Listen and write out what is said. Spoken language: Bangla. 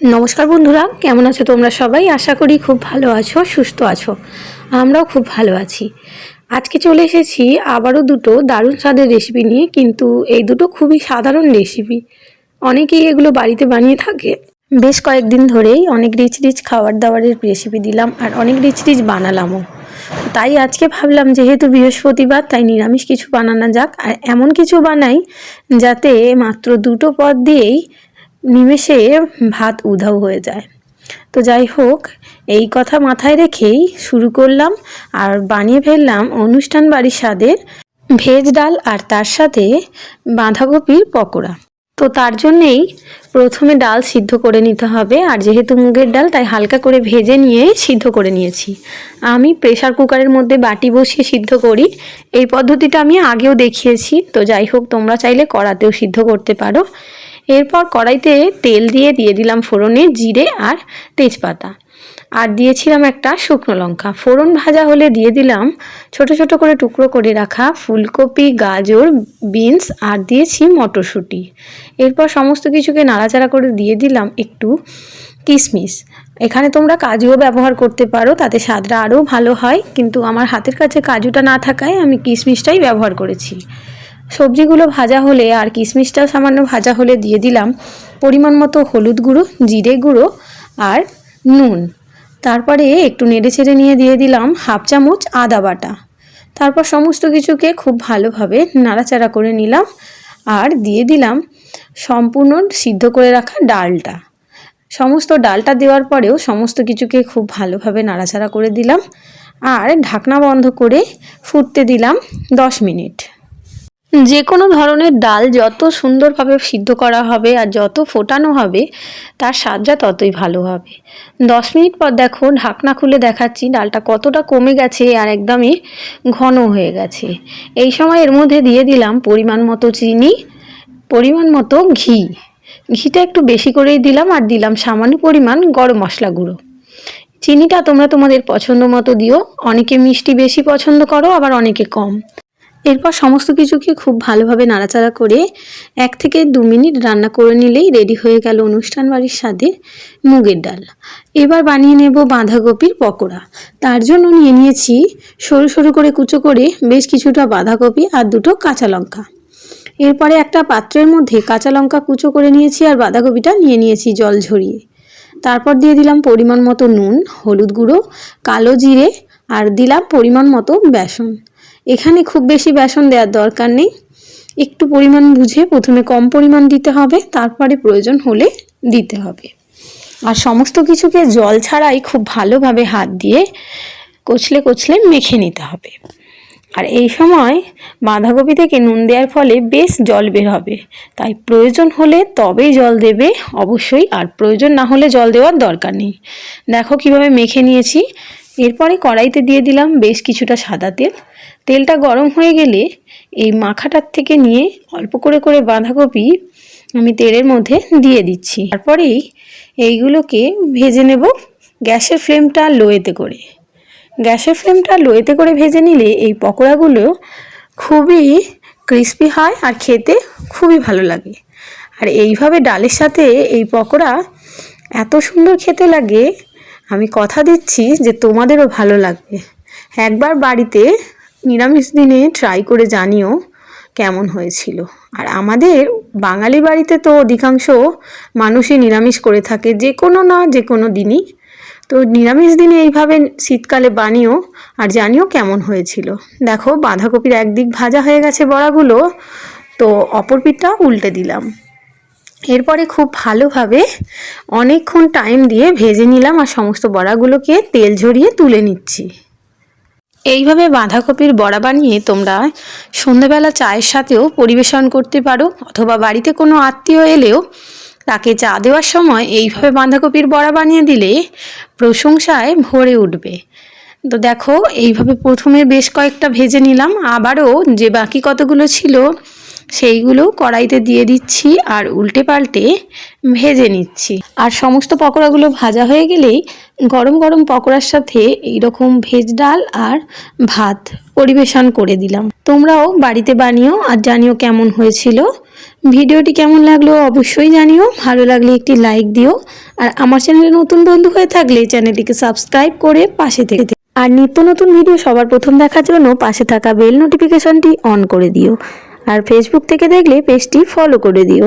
নমস্কার বন্ধুরা, কেমন আছো তোমরা সবাই? আশা করি খুব ভালো আছো, সুস্থ আছো। আমরাও খুব ভালো আছি। আজকে চলে এসেছি আবারও দুটো দারুণ স্বাদের রেসিপি নিয়ে, কিন্তু এই দুটো খুবই সাধারণ রেসিপি অনেকেই এগুলো বাড়িতে বানিয়ে থাকে। বেশ কয়েকদিন ধরেই অনেক রিচ রিচ খাবার দাবারের রেসিপি দিলাম আর অনেক রিচ রিচ বানালামও। তাই আজকে ভাবলাম, যেহেতু বৃহস্পতিবার, তাই নিরামিষ কিছু বানানো যাক। আর এমন কিছু বানাই যাতে মাত্র দুটো পদ দিয়েই নিমেষে ভাত উধাও হয়ে যায়। তো যাই হোক, এই কথা মাথায় রেখেই শুরু করলাম আর বানিয়ে ফেললাম অনুষ্ঠান বাড়ির স্বাদের ভেজ ডাল আর তার সাথে বাঁধাকপির পকোড়া। তো তার জন্যেই প্রথমে ডাল সিদ্ধ করে নিতে হবে আর যেহেতু মুগের ডাল, তাই হালকা করে ভেজে নিয়ে সিদ্ধ করে নিয়েছি। আমি প্রেসার কুকারের মধ্যে বাটি বসিয়ে সিদ্ধ করি। এই পদ্ধতিটা আমি আগেও দেখিয়েছি। তো যাই হোক, তোমরা চাইলে কড়াতেও সিদ্ধ করতে পারো। এরপর কড়াইতে তেল দিয়ে দিয়ে দিলাম ফোড়নে জিরে আর তেজপাতা। আর দিয়েছিলাম একটা শুকনো লঙ্কা। ফোড়ন ভাজা হলে দিয়ে দিলাম ছোট ছোট করে টুকরো করে রাখা ফুলকপি, গাজর, বিনস আর দিয়েছি মটরশুঁটি। এরপর সমস্ত কিছুকে নাড়াচাড়া করে দিয়ে দিলাম একটু কিশমিশ। এখানে তোমরা কাজুও ব্যবহার করতে পারো, তাতে স্বাদটা আরও ভালো হয়। কিন্তু আমার হাতের কাছে কাজুটা না থাকায় আমি কিশমিশটাই ব্যবহার করেছি। সবজিগুলো ভাজা হলে আর কিশমিশটাও সামান্য ভাজা হলে দিয়ে দিলাম পরিমাণ মতো হলুদ গুঁড়ো, জিরে গুঁড়ো আর নুন। তারপরে একটু নেড়ে ছেড়ে নিয়ে দিয়ে দিলাম হাফ চামচ আদা বাটা। তারপর সমস্ত কিছুকে খুব ভালোভাবে নাড়াচাড়া করে নিলাম আর দিয়ে দিলাম সম্পূর্ণ সিদ্ধ করে রাখা ডালটা। সমস্ত ডালটা দেওয়ার পরেও সমস্ত কিছুকে খুব ভালোভাবে নাড়াচাড়া করে দিলাম আর ঢাকনা বন্ধ করে ফুটতে দিলাম দশ মিনিট। যে কোনো ধরনের ডাল যত সুন্দরভাবে সিদ্ধ করা হবে আর যত ফোটানো হবে, তার স্বাদটা ততই ভালো হবে। দশ মিনিট পর দেখো ঢাকনা খুলে দেখাচ্ছি, ডালটা কতটা কমে গেছে আর একদমই ঘন হয়ে গেছে। এই সময় এর মধ্যে দিয়ে দিলাম পরিমাণ মতো চিনি, পরিমাণ মতো ঘি। ঘিটা একটু বেশি করেই দিলাম আর দিলাম সামান্য পরিমাণ গরম মশলা গুঁড়ো। চিনিটা তোমরা তোমাদের পছন্দ মতো দিও। অনেকে মিষ্টি বেশি পছন্দ করো, আবার অনেকে কম। এরপর সমস্ত কিছুকে খুব ভালোভাবে নাড়াচাড়া করে এক থেকে দু মিনিট রান্না করে নিলেই রেডি হয়ে গেল অনুষ্ঠান বাড়ির স্বাদে মুগের ডাল। এবার বানিয়ে নেব বাঁধাকপির পকোড়া। তার জন্য নিয়ে নিয়েছি সরু সরু করে কুচো করে বেশ কিছুটা বাঁধাকপি আর দুটো কাঁচা লঙ্কা। এরপরে একটা পাত্রের মধ্যে কাঁচা লঙ্কা কুচো করে নিয়েছি আর বাঁধাকপিটা নিয়ে নিয়েছি জল ঝরিয়ে। তারপর দিয়ে দিলাম পরিমাণ মতো নুন, হলুদ গুঁড়ো, কালো জিরে আর দিলাম পরিমাণ মতো বেসন। এখানে খুব বেশি বেসন দেওয়ার দরকার নেই। একটু পরিমাণ বুঝে প্রথমে কম পরিমাণ দিতে হবে, তারপরে প্রয়োজন হলে দিতে হবে। আর সমস্ত কিছুকে জল ছাড়াই খুব ভালোভাবে হাত দিয়ে কচলে কচলে মেখে নিতে হবে। আর এই সময় বাঁধাকপি থেকে নুন দেওয়ার ফলে বেশ জল বের হবে। তাই প্রয়োজন হলে তবেই জল দেবে, অবশ্যই। আর প্রয়োজন না হলে জল দেওয়ার দরকার নেই। দেখো কীভাবে মেখে নিয়েছি। এরপরে কড়াইতে দিয়ে দিলাম বেশ কিছুটা সাদা তেল। তেলটা গরম হয়ে গেলে এই মাখাটার থেকে নিয়ে অল্প করে করে বাঁধাকপি আমি তেলের মধ্যে দিয়ে দিচ্ছি। তারপরেই এইগুলোকে ভেজে নেব গ্যাসের ফ্লেমটা লোয়েতে করে। গ্যাসের ফ্লেমটা লোয়েতে করে ভেজে নিলে এই পকোড়াগুলো খুবই ক্রিস্পি হয় আর খেতে খুবই ভালো লাগে। আর এইভাবে ডালের সাথে এই পকোড়া এত সুন্দর খেতে লাগে, আমি কথা দিচ্ছি যে তোমাদেরও ভালো লাগবে। একবার বাড়িতে নিরামিষ দিনে ট্রাই করে জানিও কেমন হয়েছিল। আর আমাদের বাঙালি বাড়িতে তো অধিকাংশ মানুষই নিরামিষ করে থাকে, যে কোনো না যে কোনো দিনই। তো নিরামিষ দিনে এইভাবে শীতকালে বানিও আর জানিও কেমন হয়েছিল। দেখো, বাঁধাকপির একদিক ভাজা হয়ে গেছে বড়াগুলো, তো অপর পিঠটা উল্টে দিলাম। এরপরে খুব ভালোভাবে অনেকক্ষণ টাইম দিয়ে ভেজে নিলাম আর সমস্ত বড়াগুলোকে তেল ঝরিয়ে তুলে নিচ্ছি। এইভাবে বাঁধাকপির বড়া বানিয়ে তোমরা সন্ধেবেলা চায়ের সাথেও পরিবেশন করতে পারো, অথবা বাড়িতে কোনো আত্মীয় এলেও তাকে চা দেওয়ার সময় এইভাবে বাঁধাকপির বড়া বানিয়ে দিলে প্রশংসায় ভরে উঠবে। তো দেখো, এইভাবে প্রথমে বেশ কয়েকটা ভেজে নিলাম, আবারও যে বাকি কতগুলো ছিল সেইগুলো কড়াইতে দিয়ে দিচ্ছি আর উল্টে পাল্টে ভেজে নিচ্ছি। আর সমস্ত পকোড়াগুলো ভাজা হয়ে গেলেই গরম গরম পকোড়ার সাথে এইরকম ভেজ ডাল আর ভাত পরিবেশন করে দিলাম। তোমরাও বাড়িতে বানিও আর জানিও কেমন হয়েছিল। ভিডিওটি কেমন লাগল অবশ্যই জানিও। ভালো লাগলে একটি লাইক দিও। আর আমার চ্যানেলে নতুন বন্ধু হয়ে থাকলে চ্যানেলটিকে সাবস্ক্রাইব করে পাশে থেকে। আর নিত্য নতুন ভিডিও সবার প্রথম দেখার জন্য পাশে থাকা বেল নোটিফিকেশনটি অন করে দিও। আর ফেসবুক থেকে দেখলে পেজটি ফলো করে দিও।